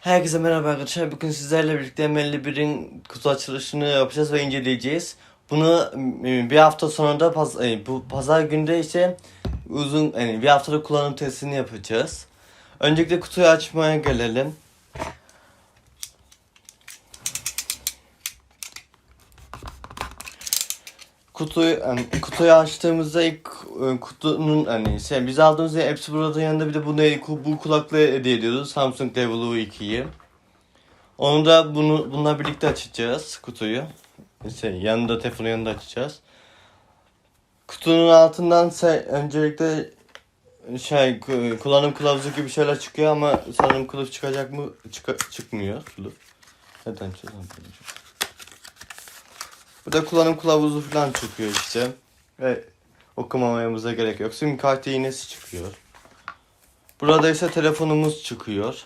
Herkese merhaba arkadaşlar. Bugün sizlerle birlikte M51'in kutu açılışını yapacağız ve inceleyeceğiz. Bunu e, bir hafta sonra da paz- e, bu pazar günde ise uzun yani bir haftada kullanım testini yapacağız. Öncelikle kutuyu açmaya gelelim. Kutuyu yani kutuyu açtığımızda ilk e, kutunun hani şey biz aldığımız ya hepsi burada yanında bir de bunu bu kulaklığı hediye ediyoruz Samsung Devil 2'yi. Onu da bunu bununla birlikte açacağız kutuyu. Şey yanında telefonun yanında açacağız. Kutunun altından şey, öncelikle şey ku- kullanım kılavuzu gibi şeyler çıkıyor ama sanırım kılıf çıkacak mı Çıka- çıkmıyor kılıf. Neden çıkıyor? Burada kullanım kılavuzu falan çıkıyor işte. Ve okumamamıza gerek yok. Sim kartı iğnesi çıkıyor. Burada ise telefonumuz çıkıyor.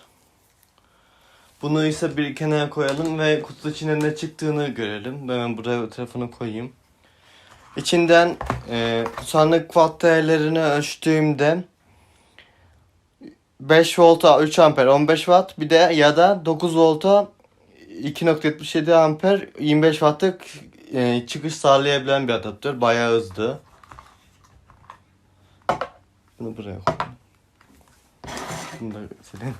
Bunu ise bir kenara koyalım ve kutu içinde ne çıktığını görelim. Ben buraya telefonu koyayım. İçinden e, sandık watt değerlerini ölçtüğümde 5 volta 3 amper 15 watt bir de ya da 9 volta 2.77 amper 25 wattlık e, çıkış sağlayabilen bir adaptör. Bayağı hızlı. Bunu buraya koy. Bunu da senin.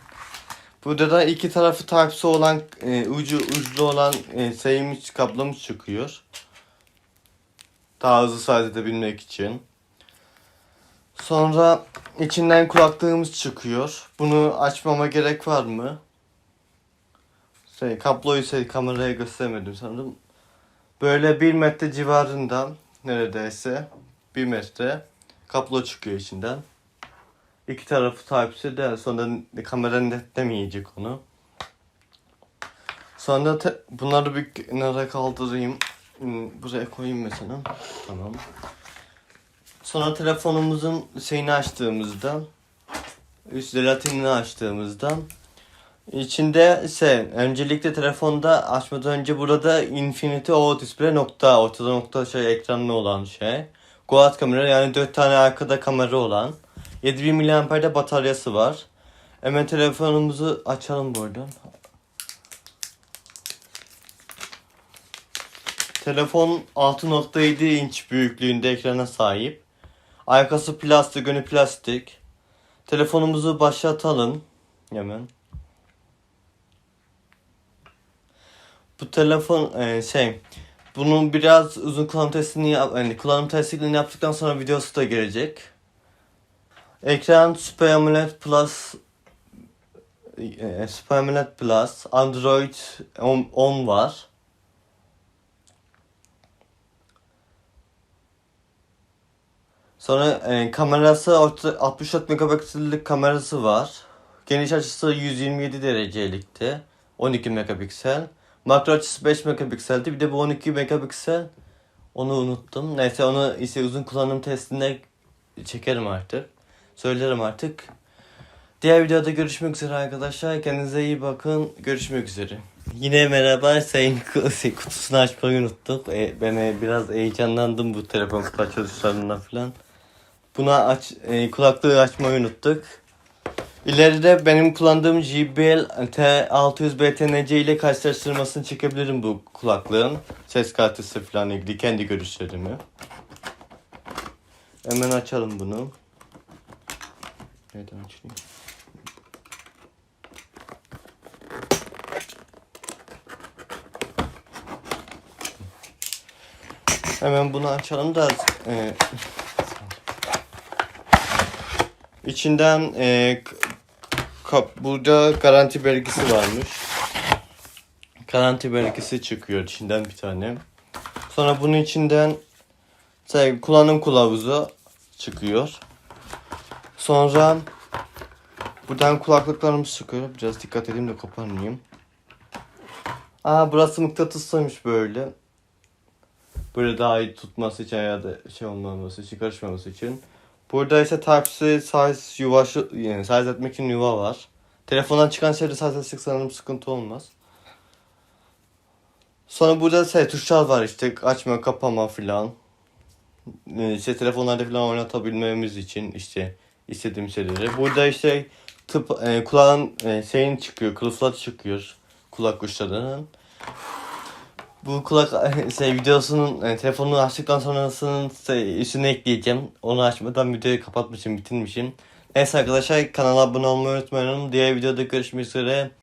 Burada da iki tarafı Type-C olan e, ucu uçlu olan e, sayımız kablomuz çıkıyor. Daha hızlı şarj edebilmek için. Sonra içinden kulaklığımız çıkıyor. Bunu açmama gerek var mı? Şey, kabloyu şey, kameraya göstermedim sanırım. Böyle bir metre civarında neredeyse bir metre kablo çıkıyor içinden. İki tarafı Type-C de sonra kamera netlemeyecek onu. Sonra te- bunları bir kenara kaldırayım. Hmm, Buraya koyayım mesela. Tamam. Sonra telefonumuzun şeyini açtığımızda üst jelatinini açtığımızda içinde şey öncelikle telefonda açmadan önce burada Infinity O display nokta ortada nokta şey ekranlı olan şey. Quad kamera yani 4 tane arkada kamera olan 7000 mAh'de bataryası var. Hemen telefonumuzu açalım buradan. Telefon 6.7 inç büyüklüğünde ekrana sahip. Arkası plastik, önü plastik. Telefonumuzu başlatalım. Hemen. Bu telefon e, şey bunun biraz uzun kullanım testini yap, yani kullanım testini yaptıktan sonra videosu da gelecek. Ekran Super AMOLED Plus e, Super AMOLED Plus Android 10, 10 var. Sonra e, kamerası orta, 64 megapiksellik kamerası var. Geniş açısı 127 derecelikti. 12 megapiksel. Makro açısı 5 megapikseldi. Bir de bu 12 megapiksel. Onu unuttum. Neyse onu ise uzun kullanım testinde çekerim artık. Söylerim artık. Diğer videoda görüşmek üzere arkadaşlar. Kendinize iyi bakın. Görüşmek üzere. Yine merhaba. Sayın Ku- kutusunu açmayı unuttuk. E, ben e, biraz heyecanlandım bu telefon kutu açılışlarından falan. Buna aç, e, kulaklığı açmayı unuttuk. İleride benim kullandığım JBL T600 BTNC ile karşılaştırmasını çekebilirim bu kulaklığın. Ses kalitesi falan ilgili kendi görüşlerimi. Hemen açalım bunu. Nereden açayım? Hemen bunu açalım da e, içinden e, kap, burada garanti belgesi varmış. Garanti belgesi çıkıyor içinden bir tane. Sonra bunun içinden şey, kullanım kılavuzu çıkıyor. Sonra buradan kulaklıklarımız çıkıyor. Biraz dikkat edeyim de koparmayayım. Aa burası mıknatıslıymış böyle. Böyle daha iyi tutması için ya da şey olmaması için, karışmaması için. Burada ise Type-C size yuvaşı, yani size etmek için yuva var. Telefondan çıkan şeyleri size etsek sanırım sıkıntı olmaz. Sonra burada şey tuşlar var işte açma kapama filan. Ee, İşte telefonlarda filan oynatabilmemiz için işte istediğim şeyleri. Burada işte tıp e, kulağın e, şeyin çıkıyor, kılıflar çıkıyor kulak uçlarının. Bu kulak şey videosunun e, telefonunu açtıktan sonrasının şey, üstüne ekleyeceğim. Onu açmadan videoyu kapatmışım, bitirmişim. Neyse arkadaşlar kanala abone olmayı unutmayın. Diğer videoda görüşmek üzere.